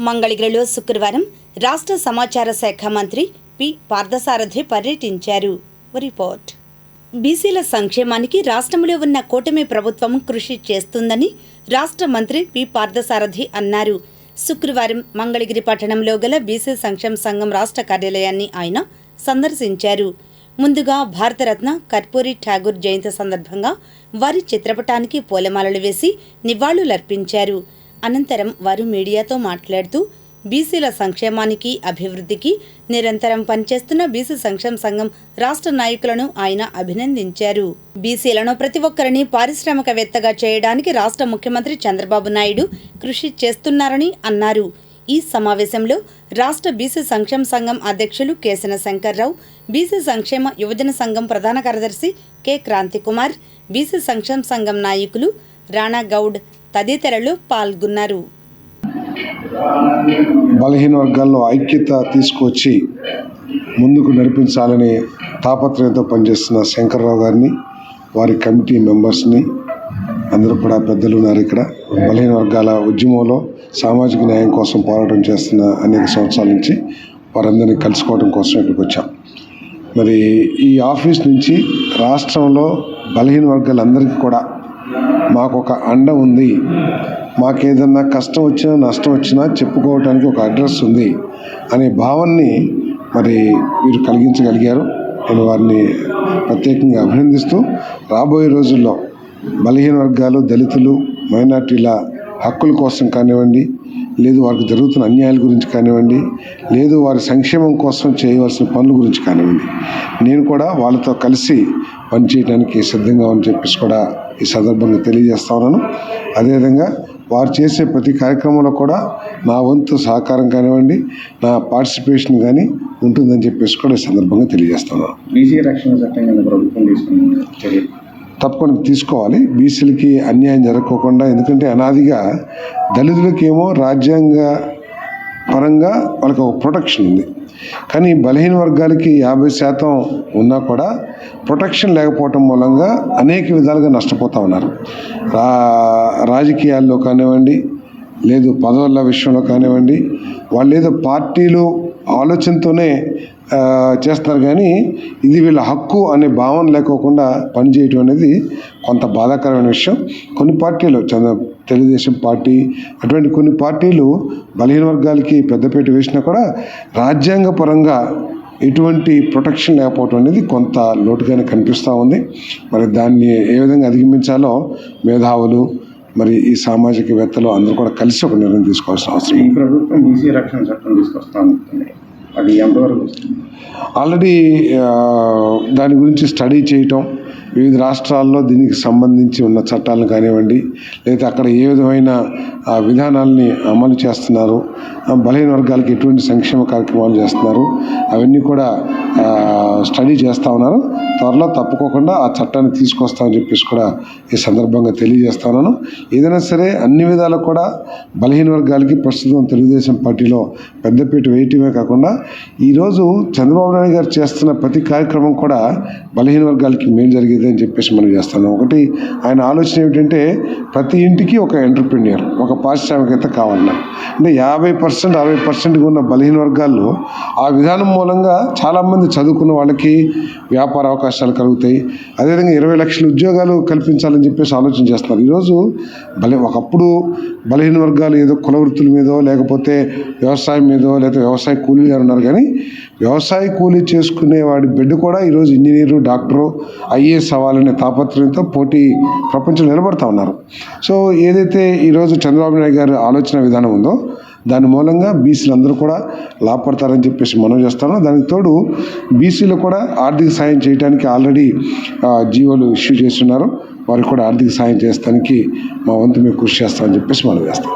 మంగళగిరిలో శుక్రవారం రాష్ట్ర సమాచార శాఖ మంత్రి పి. పార్థసారథి పర్యటించారు. రిపోర్ట్. బీసీల సంక్షేమానికి రాష్ట్రంలో ఉన్న కూటమి ప్రభుత్వం కృషి చేస్తుందని రాష్ట్ర మంత్రి పి. పార్థసారథి అన్నారు. శుక్రవారం మంగళగిరి పట్టణంలో గల బీసీ సంక్షేమ సంఘం రాష్ట్ర కార్యాలయాన్ని ఆయన సందర్శించారు. ముందుగా భారతరత్న కర్పూరి ఠాగూర్ జయంతి సందర్భంగా వారి చిత్రపటానికి పూలమాలలు వేసి నివాళులర్పించారు. అనంతరం వారు మీడియాతో మాట్లాడుతూ బీసీల సంక్షేమానికి అభివృద్ధికి నిరంతరం పనిచేస్తున్న బీసీ సంక్షేమ సంఘం రాష్ట్ర నాయకులను ఆయన అభినందించారు. బీసీలను ప్రతి ఒక్కరిని పారిశ్రామికవేత్తగా చేయడానికి రాష్ట్ర ముఖ్యమంత్రి చంద్రబాబు నాయుడు కృషి చేస్తున్నారని అన్నారు. ఈ సమావేశంలో రాష్ట్ర బీసీ సంక్షేమ సంఘం అధ్యక్షులు కేసన శంకర్రావు బీసీ సంక్షేమ యువజన సంఘం ప్రధాన కార్యదర్శి కె క్రాంతికుమార్ బీసీ సంక్షేమ సంఘం నాయకులు రాణా గౌడ్ తదితరులు పాల్గొన్నారు. బలహీన వర్గాల్లో ఐక్యత తీసుకొచ్చి ముందుకు నడిపించాలని తాపత్రయంతో పనిచేస్తున్న శంకర్రావు గారిని వారి కమిటీ మెంబర్స్ని అందరూ కూడా పెద్దలు ఉన్నారు ఇక్కడ. బలహీన వర్గాల ఉద్యమంలో సామాజిక న్యాయం కోసం పోరాటం చేస్తున్న అనేక సంవత్సరాల నుంచి వారందరినీ కలుసుకోవడం కోసం ఇక్కడికి వచ్చాం. మరి ఈ ఆఫీస్ నుంచి రాష్ట్రంలో బలహీన వర్గాలందరికీ కూడా మాకు ఒక అండ ఉంది. మాకేదన్నా కష్టం వచ్చినా నష్టం వచ్చినా చెప్పుకోవటానికి ఒక అడ్రస్ ఉంది అనే భావాన్ని మరి వీరు కలిగించగలిగారు. నేను వారిని ప్రత్యేకంగా అభినందిస్తూ రాబోయే రోజుల్లో బలహీన వర్గాలు దళితులు మైనార్టీల హక్కుల కోసం కానివ్వండి లేదు వారికి జరుగుతున్న అన్యాయాల గురించి కానివ్వండి లేదు వారి సంక్షేమం కోసం చేయవలసిన పనుల గురించి కానివ్వండి. నేను కూడా వాళ్ళతో కలిసి పనిచేయడానికి సిద్ధంగా అని చెప్పేసి కూడా ఈ సందర్భంగా తెలియజేస్తా ఉన్నాను. అదేవిధంగా వారు చేసే ప్రతి కార్యక్రమంలో కూడా నా వంతు సహకారం కానివ్వండి నా పార్టిసిపేషన్ కానీ ఉంటుందని చెప్పేసి కూడా ఈ సందర్భంగా తెలియజేస్తున్నాను బీసీ రక్షణ చట్టం కింద ప్రభుత్వం తీసుకున్న చర్య. తప్పకుండా తీసుకోవాలి. బీసీలకి అన్యాయం జరగకోకుండా ఎందుకంటే అనాదిగా దళితులకేమో రాజ్యాంగ పరంగా వాళ్ళకి ఒక ప్రొటెక్షన్ ఉంది. కానీ బలహీన వర్గాలకి యాభై శాతం ఉన్నా కూడా ప్రొటెక్షన్ లేకపోవటం మూలంగా అనేక విధాలుగా నష్టపోతూ ఉన్నారు. రా రాజకీయాల్లో కానివ్వండి లేదు పదవుల విషయంలో కానివ్వండి వాళ్ళు ఏదో పార్టీలు ఆలోచనతోనే చేస్తారు కానీ ఇది వీళ్ళ హక్కు అనే భావన లేకోకుండా పనిచేయటం అనేది కొంత బాధాకరమైన విషయం. కొన్ని పార్టీలు చంద్ర తెలుగుదేశం పార్టీ అటువంటి కొన్ని పార్టీలు బలహీన వర్గాలకి పెద్దపీట వేసినా కూడా రాజ్యాంగ పరంగా ఎటువంటి ప్రొటెక్షన్ లేకపోవటం అనేది కొంత లోటుగానే కనిపిస్తూ ఉంది. మరి దాన్ని ఏ విధంగా అధిగమించాలో మేధావులు మరి ఈ సామాజికవేత్తలు అందరూ కూడా కలిసి ఒక నిర్ణయం తీసుకోవాల్సిన అవసరం ఈ ప్రభుత్వం బీసీ రక్షణ చట్టం తీసుకొస్తాను అది ఎంతవరకు ఆల్రెడీ దాని గురించి స్టడీ చేయటం వివిధ రాష్ట్రాల్లో దీనికి సంబంధించి ఉన్న చట్టాలను కానివ్వండి లేదా అక్కడ ఏ విధమైన విధానాలని విధానాల్ని అమలు చేస్తున్నారు బలహీన వర్గాలకు ఎటువంటి సంక్షేమ కార్యక్రమాలు చేస్తున్నారు అవన్నీ కూడా స్టడీ చేస్తూ ఉన్నారు. త్వరలో తప్పుకోకుండా ఆ చట్టాన్ని తీసుకొస్తామని చెప్పేసి కూడా ఈ సందర్భంగా తెలియజేస్తా ఉన్నాను. ఏదైనా సరే అన్ని విధాలకు కూడా బలహీన వర్గాలకి ప్రస్తుతం తెలుగుదేశం పార్టీలో పెద్దపీట వేయటమే కాకుండా ఈరోజు చంద్రబాబు నాయుడు గారు చేస్తున్న ప్రతి కార్యక్రమం కూడా బలహీన వర్గాలకి మేలు జరిగేది అని చెప్పేసి మనం చేస్తున్నాం ఒకటి ఆయన ఆలోచన ఏమిటంటే ప్రతి ఇంటికి ఒక ఎంటర్ప్రీనియర్ ఒక పారిశ్రామికత కావాలన్నా. అంటే యాభై పర్సెంట్ అరవై పర్సెంట్గా ఉన్న బలహీన వర్గాల్లో ఆ విధానం మూలంగా చాలామంది చదువుకున్న వాళ్ళకి వ్యాపార అవకాశాలు కలుగుతాయి. అదేవిధంగా ఇరవై లక్షల ఉద్యోగాలు కల్పించాలని చెప్పేసి ఆలోచన చేస్తున్నారు. ఈరోజు బలి ఒకప్పుడు బలహీన వర్గాలు ఏదో కుల వృత్తుల మీదో లేకపోతే వ్యవసాయం మీదో లేకపోతే వ్యవసాయ కూలీలు ఉన్నారు కానీ వ్యవసాయ కూలీ చేసుకునే వాడి బిడ్డ కూడా ఈరోజు ఇంజనీరు డాక్టరు ఐఏఎస్ అవ్వాలనే తాపత్రయంతో పోటీ ప్రపంచంలో నిలబడతా ఉన్నారు. సో ఏదైతే ఈరోజు చంద్రబాబు నాయుడు గారి ఆలోచన విధానం ఉందో దాని మూలంగా బీసీలు అందరూ కూడా లాభపడతారని చెప్పేసి మనం చేస్తాను. దానికి తోడు బీసీలు కూడా ఆర్థిక సాయం చేయడానికి ఆల్రెడీ జీవోలు ఇష్యూ చేస్తున్నారు. వారికి కూడా ఆర్థిక సాయం చేస్తానికి మా వంతు మేము కృషి చేస్తామని చెప్పేసి మనం చేస్తాం.